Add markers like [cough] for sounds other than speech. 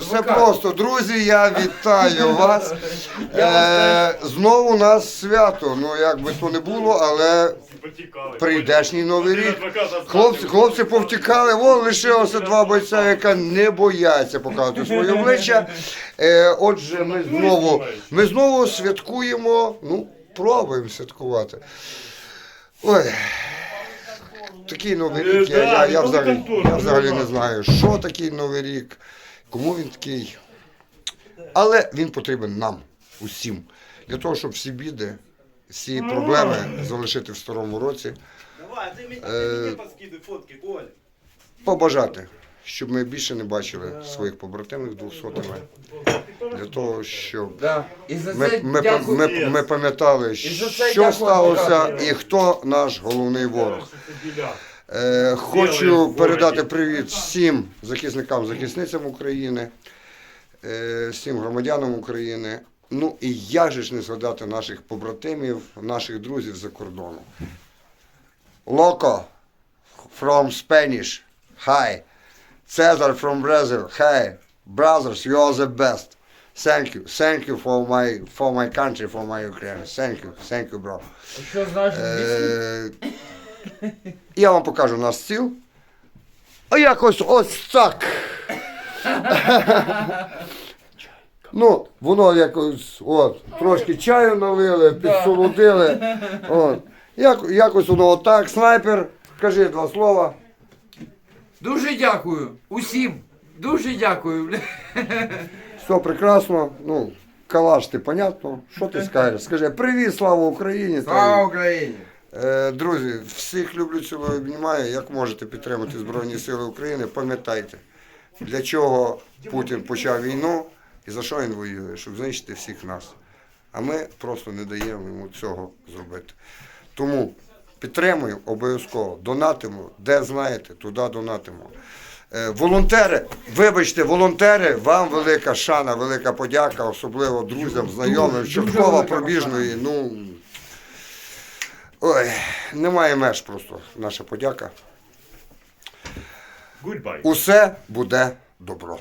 все просто. Друзі, я вітаю [laughs] вас. Е, знову у нас свято. Ну, як би то не було, але прийдешній новий рік. Хлопці, хлопці повтікали, вон лишилося два бойця, яка не бояться показувати своє обличчя. Е, отже, ми знову, ми знову святкуємо, ну, пробуємо святкувати. Ой. Такий новий рік, я, я, я, взагалі, я взагалі не знаю, що такий новий рік, кому він такий. Але він потрібен нам, усім, для того, щоб всі біди, всі проблеми залишити в старому році. Давай, а ты мне, Э, ты мне подкидывай фотки, Коля. побажати, щоб ми більше не бачили своїх побратимів двохсотими, для того, щоб Да. І за ми, це ми, дякую. ми, ми пам'ятали, І за це що дякую, сталося адвокат. і хто наш головний ворог. Це біля. Е, хочу передати привіт всім захисникам, захисницям України, е, всім громадянам України. Ну і як же ж не згадати наших побратимів, наших друзів за кордоном. Loco from Spanish. Hi. Cesar from Brazil. Hey. Brothers, you are the best. Thank you. Thank you for my for my country, for my Ukraine. Thank you. Thank you, bro. Що значить Е, я вам покажу наш стіл. А якось ось так. Ну, воно якось, от, трошки чаю налили, підсолодили. От. Як, якось воно отак, снайпер, кажи два слова. Дуже дякую усім. Дуже дякую. Все прекрасно. Ну, калаш ти понятно. Що ти скажеш? Скажи, привіт, слава Україні! Слава Україні! Е, Друзі, всіх люблю, цілую, обнімаю. Як можете підтримати Збройні Сили України, пам'ятайте, для чого Путін почав війну і за що він воює, щоб знищити всіх нас. А ми просто не даємо йому цього зробити. Тому підтримуємо обов'язково, донатимо, де знаєте, туди донатимо. Е, Волонтери, вибачте, волонтери, вам велика шана, велика подяка, особливо друзям, знайомим, Чорткова, Пробіжної. Ну, ой, немає меж просто наша подяка. Goodbye. Усе буде добро.